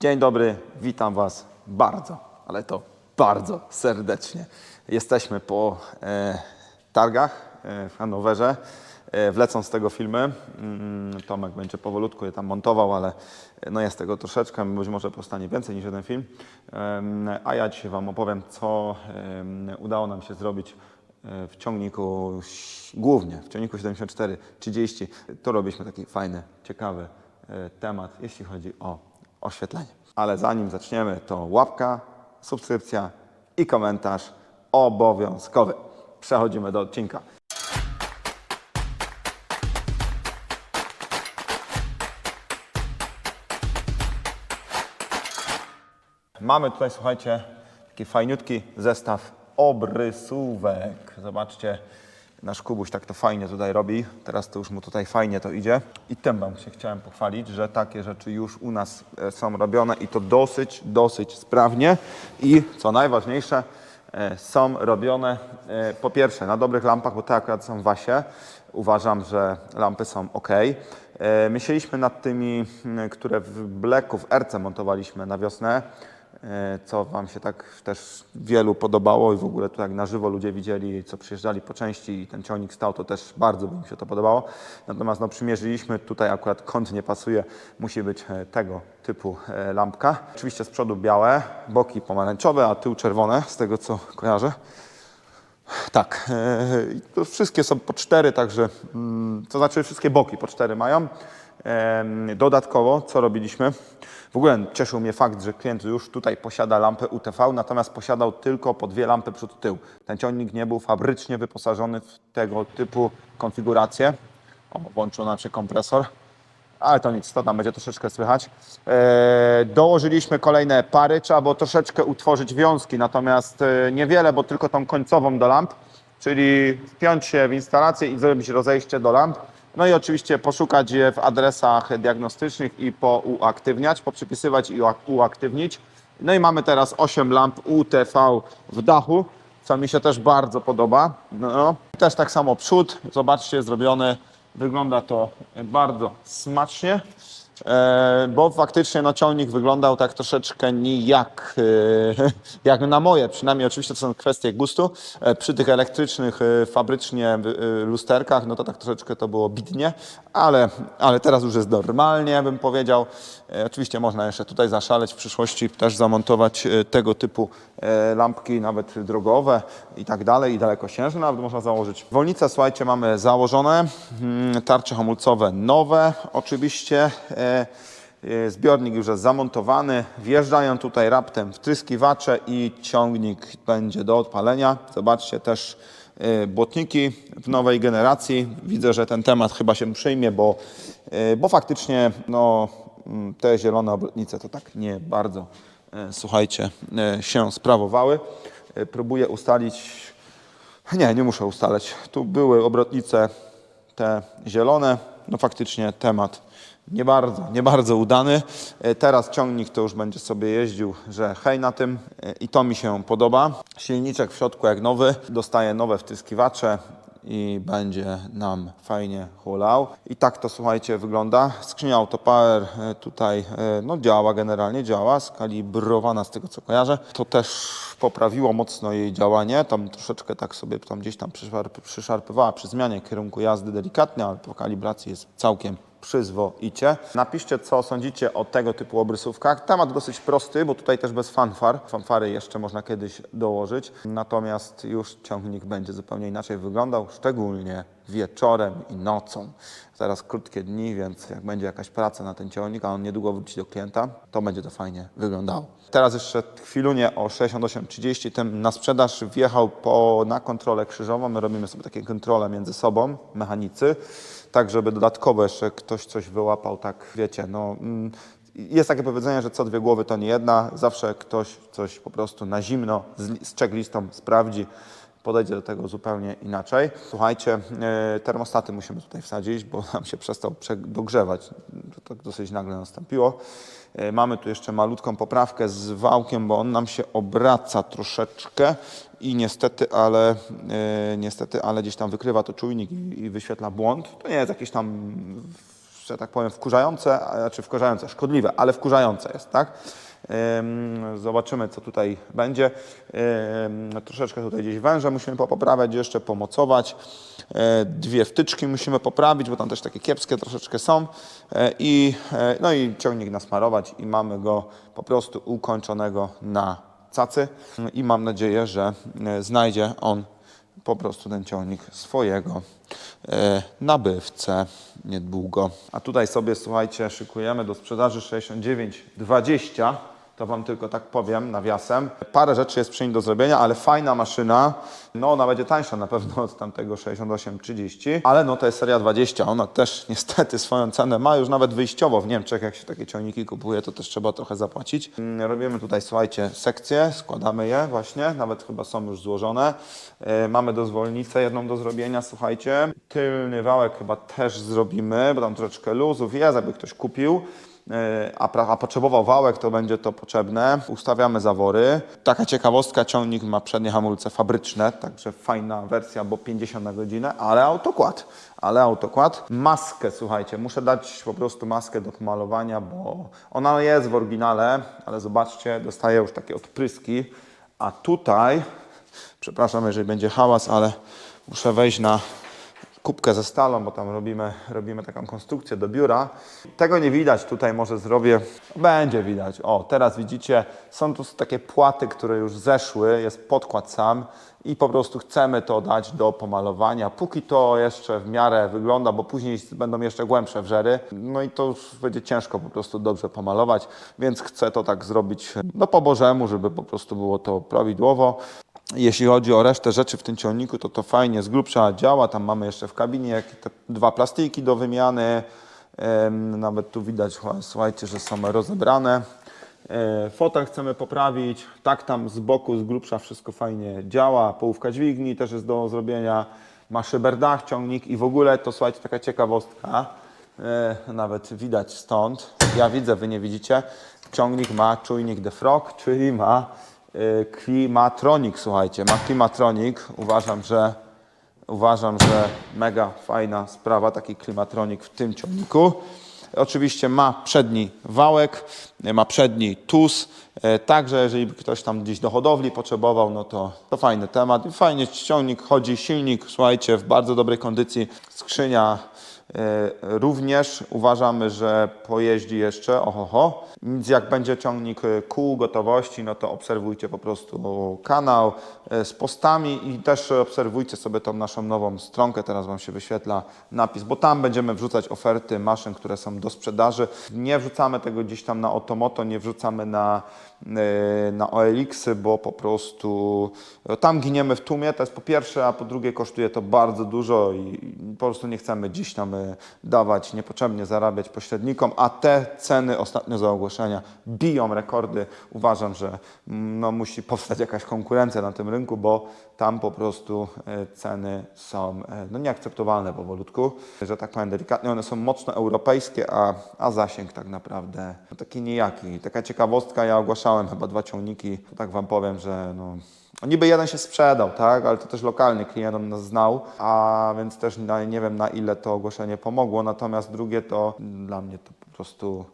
Dzień dobry, witam Was bardzo, ale to bardzo serdecznie. Jesteśmy po e, targach e, w Hanowerze. E, wlecą z tego filmy. Mm, Tomek będzie powolutku je tam montował, ale e, no jest tego troszeczkę. Być może powstanie więcej niż jeden film. A ja dzisiaj Wam opowiem, co udało nam się zrobić e, w ciągniku, głównie w ciągniku 74-30. Tu robiliśmy taki fajny, ciekawy e, temat, jeśli chodzi o oświetlenie. Ale zanim zaczniemy, to łapka, subskrypcja i komentarz obowiązkowy. Przechodzimy do odcinka. Mamy tutaj, słuchajcie, taki fajniutki zestaw obrysówek. Zobaczcie, nasz Kubuś tak to fajnie tutaj robi. Teraz to już mu tutaj fajnie to idzie. I tym wam się chciałem pochwalić, że takie rzeczy już u nas e, są robione i to dosyć, dosyć sprawnie. I co najważniejsze, e, są robione e, po pierwsze na dobrych lampach, bo te akurat są Wasie. Uważam, że lampy są ok. Myśleliśmy nad tymi, które w Blacku, w RC montowaliśmy na wiosnę co Wam się tak też wielu podobało i w ogóle tu jak na żywo ludzie widzieli, co przyjeżdżali po części i ten ciągnik stał, to też bardzo mi się to podobało. Natomiast no, przymierzyliśmy, tutaj akurat kąt nie pasuje, musi być e, tego typu e, lampka. Oczywiście z przodu białe, boki pomarańczowe, a tył czerwone, z tego co kojarzę. Tak, e, wszystkie są po cztery, także mm, to znaczy wszystkie boki po cztery mają. Dodatkowo, co robiliśmy? W ogóle cieszył mnie fakt, że klient już tutaj posiada lampę UTV, natomiast posiadał tylko po dwie lampy przód tył. Ten ciągnik nie był fabrycznie wyposażony w tego typu konfigurację. O, włączył nam się kompresor ale to nic, to tam będzie troszeczkę słychać. E, dołożyliśmy kolejne pary, trzeba było troszeczkę utworzyć wiązki, natomiast e, niewiele, bo tylko tą końcową do lamp, czyli wpiąć się w instalację i zrobić rozejście do lamp. No i oczywiście poszukać je w adresach diagnostycznych i pouaktywniać, poprzypisywać i ua- uaktywnić. No i mamy teraz 8 lamp UTV w dachu, co mi się też bardzo podoba. No. Też tak samo przód, zobaczcie, zrobione Wygląda to bardzo smacznie, bo faktycznie no, ciągnik wyglądał tak troszeczkę nijak, e, jak na moje, przynajmniej oczywiście to są kwestie gustu. E, Przy tych elektrycznych, e, fabrycznie e, lusterkach, no to tak troszeczkę to było bidnie, ale, ale teraz już jest normalnie, bym powiedział. E, Oczywiście można jeszcze tutaj zaszaleć w przyszłości, też zamontować e, tego typu e, lampki, nawet drogowe i tak dalej, i dalekosiężne nawet można założyć. Wolnice, słuchajcie, mamy założone, mm, tarcze hamulcowe nowe, oczywiście. E, e, Zbiornik już jest zamontowany, wjeżdżają tutaj raptem wtryskiwacze i ciągnik będzie do odpalenia. Zobaczcie też e, błotniki w nowej generacji. Widzę, że ten temat chyba się przyjmie, bo, bo faktycznie no, te zielone obrotnice to tak nie bardzo, słuchajcie, się sprawowały. Próbuję ustalić, nie, nie muszę ustalać. Tu były obrotnice te zielone. No faktycznie temat nie bardzo, nie bardzo udany. E, Teraz ciągnik to już będzie sobie jeździł, że hej na tym e, i to mi się podoba. Silniczek w środku jak nowy, dostaje nowe wtyskiwacze i będzie nam fajnie hulał. I tak to słuchajcie wygląda. Skrzynia Autopower e, tutaj no, działa generalnie, działa, skalibrowana z tego co kojarzę. To też poprawiło mocno jej działanie. Tam troszeczkę tak sobie tam gdzieś tam przyszarp, przyszarpywała przy zmianie kierunku jazdy delikatnie, ale po kalibracji jest całkiem przyzwoicie. Napiszcie, co sądzicie o tego typu obrysówkach. Temat dosyć prosty, bo tutaj też bez fanfar. Fanfary jeszcze można kiedyś dołożyć. Natomiast już ciągnik będzie zupełnie inaczej wyglądał, szczególnie wieczorem i nocą. Zaraz krótkie dni, więc jak będzie jakaś praca na ten ciągnik, a on niedługo wróci do klienta, to będzie to fajnie wyglądało. Teraz jeszcze chwilunie o 68.30 ten na sprzedaż wjechał po, na kontrolę krzyżową. My robimy sobie takie kontrole między sobą, mechanicy, tak żeby dodatkowo jeszcze ktoś coś wyłapał, tak wiecie, no... Mm, jest takie powiedzenie, że co dwie głowy to nie jedna. Zawsze ktoś coś po prostu na zimno z, z checklistą sprawdzi, podejdzie do tego zupełnie inaczej. Słuchajcie, e, termostaty musimy tutaj wsadzić, bo nam się przestał prze- dogrzewać. To tak dosyć nagle nastąpiło. E, Mamy tu jeszcze malutką poprawkę z wałkiem, bo on nam się obraca troszeczkę i niestety, ale, e, niestety, ale gdzieś tam wykrywa to czujnik i, wyświetla błąd. To nie jest jakiś tam że tak powiem, wkurzające, a znaczy wkurzające, szkodliwe, ale wkurzające jest, tak? Ym, Zobaczymy, co tutaj będzie. Troszeczkę tutaj gdzieś węże musimy poprawiać, jeszcze pomocować. E, Dwie wtyczki musimy poprawić, bo tam też takie kiepskie troszeczkę są. E, I, e, no i ciągnik nasmarować i mamy go po prostu ukończonego na cacy. I mam nadzieję, że znajdzie on po prostu ten ciągnik swojego nabywcę niedługo. A tutaj sobie, słuchajcie, szykujemy do sprzedaży 69,20. To Wam tylko tak powiem nawiasem. Parę rzeczy jest przy nim do zrobienia, ale fajna maszyna. No ona będzie tańsza na pewno od tamtego 68,30, ale no to jest seria 20. Ona też niestety swoją cenę ma już nawet wyjściowo w Niemczech. Jak się takie ciągniki kupuje, to też trzeba trochę zapłacić. Mm, Robimy tutaj, słuchajcie, sekcje, składamy je właśnie, nawet chyba są już złożone. E, Mamy dozwolnicę jedną do zrobienia, słuchajcie. Tylny wałek chyba też zrobimy, bo tam troszeczkę luzów jest, jakby ktoś kupił. E, a, a potrzebował wałek, to będzie to potrzebne. Ustawiamy zawory. Taka ciekawostka, ciągnik ma przednie hamulce fabryczne, także fajna wersja, bo 50 na godzinę, ale autokład. Ale autokład. Maskę, słuchajcie, muszę dać po prostu maskę do pomalowania, bo ona jest w oryginale, ale zobaczcie, dostaje już takie odpryski. A tutaj, przepraszam, jeżeli będzie hałas, ale muszę wejść na kubkę ze stalą, bo tam robimy, robimy taką konstrukcję do biura. Tego nie widać, tutaj może zrobię, będzie widać. O, teraz widzicie, są tu takie płaty, które już zeszły, jest podkład sam i po prostu chcemy to dać do pomalowania. Póki to jeszcze w miarę wygląda, bo później będą jeszcze głębsze wrzery, no i to już będzie ciężko po prostu dobrze pomalować, więc chcę to tak zrobić no po bożemu, żeby po prostu było to prawidłowo. Jeśli chodzi o resztę rzeczy w tym ciągniku, to to fajnie z grubsza działa. Tam mamy jeszcze w kabinie dwa plastiki do wymiany. Nawet tu widać, słuchaj- słuchajcie, że są rozebrane. E, Fotel chcemy poprawić. Tak tam z boku, z grubsza wszystko fajnie działa. Połówka dźwigni też jest do zrobienia. Ma szyberdach, ciągnik i w ogóle to słuchajcie, taka ciekawostka. E, Nawet widać stąd. Ja widzę, wy nie widzicie. Ciągnik ma czujnik defrog, czyli ma klimatronik, słuchajcie, ma klimatronik. Uważam, że uważam, że mega fajna sprawa, taki klimatronik w tym ciągniku. Oczywiście ma przedni wałek, y, ma przedni tus, y, także jeżeli ktoś tam gdzieś do hodowli potrzebował, no to, to fajny temat. Fajnie ciągnik chodzi, silnik, słuchajcie, w bardzo dobrej kondycji, skrzynia E, Również uważamy, że pojeździ jeszcze, ohoho. Nic jak będzie ciągnik e, kół gotowości, no to obserwujcie po prostu kanał e, z postami i też obserwujcie sobie tą naszą nową stronkę. Teraz Wam się wyświetla napis, bo tam będziemy wrzucać oferty maszyn, które są do sprzedaży. Nie wrzucamy tego gdzieś tam na Otomoto, nie wrzucamy na, e, na OLX-y, bo po prostu e, tam giniemy w tłumie, to jest po pierwsze, a po drugie kosztuje to bardzo dużo i po prostu nie chcemy gdzieś tam e, dawać, niepotrzebnie zarabiać pośrednikom, a te ceny ostatnio za ogłoszenia biją rekordy. Uważam, że mm, no, musi powstać jakaś konkurencja na tym rynku, bo tam po prostu e, ceny są no, nieakceptowalne powolutku, że tak powiem delikatnie. One są mocno europejskie, a, a zasięg tak naprawdę no, taki nijaki. Taka ciekawostka, ja ogłaszałem chyba dwa ciągniki, to tak Wam powiem, że no, Niby jeden się sprzedał, tak, ale to też lokalny klient, on nas znał, a więc też nie wiem na ile to ogłoszenie pomogło, natomiast drugie to dla mnie to po prostu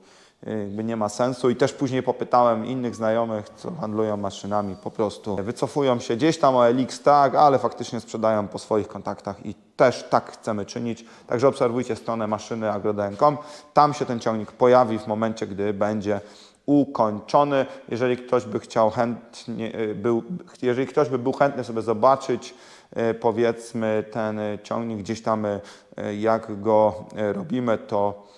jakby nie ma sensu i też później popytałem innych znajomych, co handlują maszynami, po prostu wycofują się gdzieś tam o LX, tak, ale faktycznie sprzedają po swoich kontaktach i też tak chcemy czynić. Także obserwujcie stronę maszyny agrodn.com. Tam się ten ciągnik pojawi w momencie, gdy będzie ukończony. Jeżeli ktoś by chciał chętnie, y, był, jeżeli ktoś by był chętny sobie zobaczyć, y, powiedzmy, ten ciągnik gdzieś tam, y, jak go robimy, to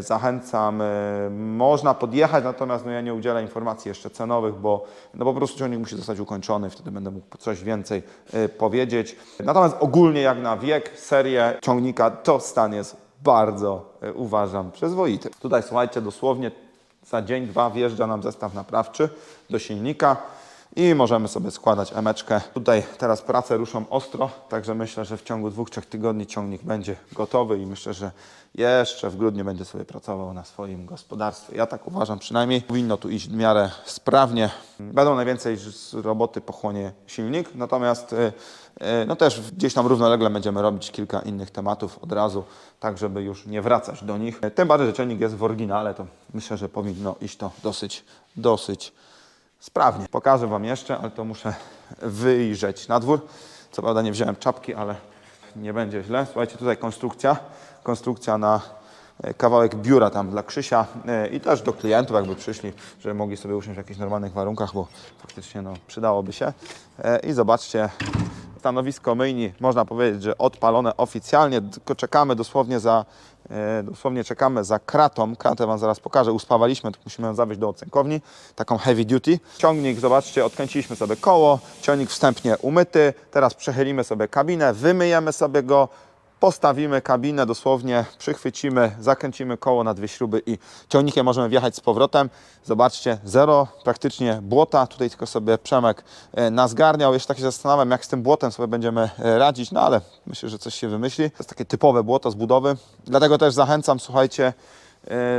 zachęcam. Można podjechać, natomiast no, ja nie udzielę informacji jeszcze cenowych, bo no, po prostu ciągnik musi zostać ukończony, wtedy będę mógł coś więcej powiedzieć. Natomiast ogólnie jak na wiek, serię ciągnika, to stan jest bardzo, uważam, przyzwoity. Tutaj słuchajcie, dosłownie za dzień, dwa wjeżdża nam zestaw naprawczy do silnika i możemy sobie składać emeczkę. Tutaj teraz prace ruszą ostro, także myślę, że w ciągu dwóch, trzech tygodni ciągnik będzie gotowy i myślę, że jeszcze w grudniu będzie sobie pracował na swoim gospodarstwie. Ja tak uważam przynajmniej. Powinno tu iść w miarę sprawnie. Będą najwięcej z roboty pochłonie silnik, natomiast y, y, no też gdzieś tam równolegle będziemy robić kilka innych tematów od razu, tak żeby już nie wracać do nich. Tym bardziej, że ciągnik jest w oryginale, to myślę, że powinno iść to dosyć, dosyć sprawnie. Pokażę Wam jeszcze, ale to muszę wyjrzeć na dwór. Co prawda nie wziąłem czapki, ale nie będzie źle. Słuchajcie, tutaj konstrukcja. Konstrukcja na e, kawałek biura tam dla Krzysia e, i też do klientów, jakby przyszli, żeby mogli sobie usiąść w jakichś normalnych warunkach, bo faktycznie no, przydałoby się. E, I zobaczcie, stanowisko myjni, można powiedzieć, że odpalone oficjalnie, tylko czekamy dosłownie za, dosłownie czekamy za kratą, kratę Wam zaraz pokażę, uspawaliśmy, to musimy ją zawieźć do ocenkowni, taką heavy duty. Ciągnik, zobaczcie, odkręciliśmy sobie koło, ciągnik wstępnie umyty, teraz przechylimy sobie kabinę, wymyjemy sobie go, postawimy kabinę, dosłownie przychwycimy, zakręcimy koło na dwie śruby i ciągnikiem możemy wjechać z powrotem. Zobaczcie, zero praktycznie błota. Tutaj tylko sobie Przemek e, nazgarniał. Jeszcze tak się zastanawiam, jak z tym błotem sobie będziemy e, radzić, no ale myślę, że coś się wymyśli. To jest takie typowe błoto z budowy. Dlatego też zachęcam, słuchajcie,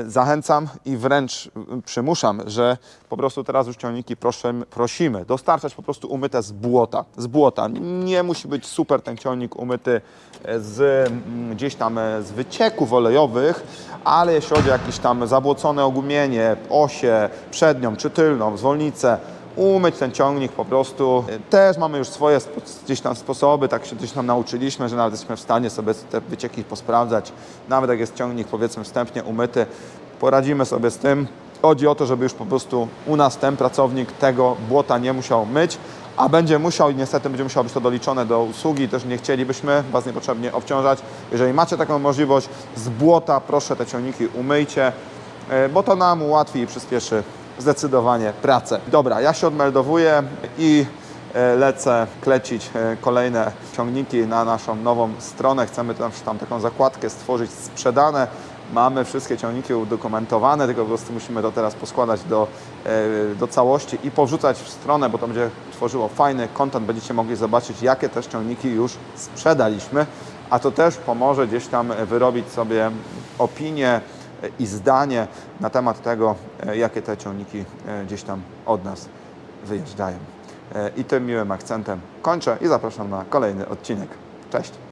zachęcam i wręcz przymuszam, że po prostu teraz już ciągniki prosimy, prosimy dostarczać po prostu umyte z błota. Z błota. Nie musi być super ten ciągnik umyty e, z gdzieś tam e, z wycieków olejowych, ale jeśli chodzi o jakieś tam zabłocone ogumienie, osie przednią czy tylną, zwolnicę, umyć ten ciągnik po prostu. Też mamy już swoje gdzieś tam sposoby, tak się gdzieś tam nauczyliśmy, że nawet jesteśmy w stanie sobie te wycieki posprawdzać. Nawet jak jest ciągnik powiedzmy wstępnie umyty, poradzimy sobie z tym. Chodzi o to, żeby już po prostu u nas ten pracownik tego błota nie musiał myć, a będzie musiał i niestety będzie musiało być to doliczone do usługi. Też nie chcielibyśmy Was niepotrzebnie obciążać. Jeżeli macie taką możliwość z błota, proszę te ciągniki umyjcie, e, bo to nam ułatwi i przyspieszy zdecydowanie pracę. Dobra, ja się odmeldowuję i e, lecę klecić e, kolejne ciągniki na naszą nową stronę. Chcemy tam, tam taką zakładkę stworzyć sprzedane. Mamy wszystkie ciągniki udokumentowane, tylko po prostu musimy to teraz poskładać do, e, do całości i powrzucać w stronę, bo to będzie tworzyło fajny content. Będziecie mogli zobaczyć, jakie też ciągniki już sprzedaliśmy, a to też pomoże gdzieś tam wyrobić sobie opinię, i zdanie na temat tego, e, jakie te ciągniki e, gdzieś tam od nas wyjeżdżają. E, I tym miłym akcentem kończę i zapraszam na kolejny odcinek. Cześć!